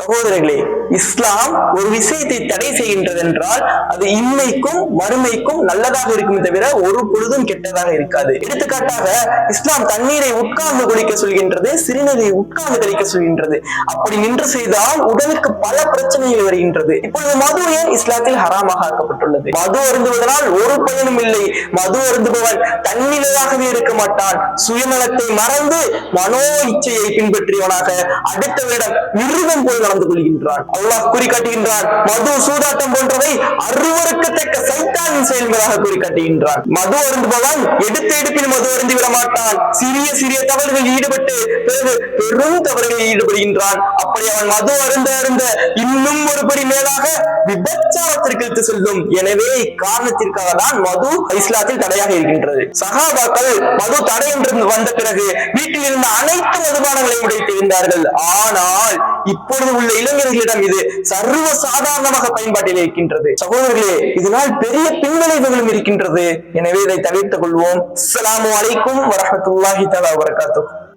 சகோதரர்களே இஸ்லாம் ஒரு விஷயத்தை தடை செய்கின்றது என்றால் அது இம்மைக்கும் மறுமைக்கும் நல்லதாக இருக்கும் தவிர ஒரு பொழுதும் கெட்டதாக இருக்காது. எடுத்துக்காட்டாக இஸ்லாம் தண்ணீரை உட்கார்ந்து குடிக்க சொல்கின்றது சிறுநீரை உட்கார்ந்து கழிக்க சொல்கின்றது. அப்படி நின்று செய்தால் உடலுக்கு பல பிரச்சனைகள் வருகின்றது. இப்பொழுது மது ஏன் இஸ்லாத்தில் ஹராமாக ஆக்கப்பட்டுள்ளது? மது அருந்துவதனால் ஒரு பயனும் இல்லை. மது அருந்துபவன் தன்னிலையாகவே இருக்க மாட்டான். சுயநலத்தை மறந்து மனோ இச்சையை பின்பற்றியவனாக அடுத்தவரிடம் மிருகம் போல் நடந்து கொள்கின்றான் அல்லாஹ் குறிக்காட்டுகின்றான் மது சூதாட்டம் போன்றவை அருவருக்கத்தக்க சைத்தானின் செயல்களாக குறிக்காட்டுகின்றான். மது அருந்துபவன் எடுத்த எடுப்பில் மது அருந்தி விட மாட்டான் சிறிய சிறிய தவறுகளில் ஈடுபட்டு பிறகு பெரும் தவறுகளில் ஈடுபடுகின்றான். அப்படி அவன் மது அருந்த அருந்த இன்னும் ஒரு படி மேலாக விபச்சாரத்திற்கு எடுத்து செல்லும். எனவே இக்காரணத்திற்காக தான் மது இஸ்லாத்தில் தடையாக இருக்கின்றது. சகாபாக்கள் மது தடை என்று வந்த பிறகு வீட்டில் இருந்த அனைத்து மதுபானங்களையும் உடைத்திருந்தார்கள் ஆனால் இப்பொழுது உள்ள இளைஞர்களிடம் இது சர்வ சாதாரணமாக பயன்பாட்டில் இருக்கின்றது. சகோதரர்களே இதனால் பெரிய பின்விளைவுகளும் இருக்கின்றது. எனவே இதை தவிர்த்துக் கொள்வோம். அஸ்லாம் வலைக்கும் வரமத்துல்லாஹி தலா வபரகாத்துஹு.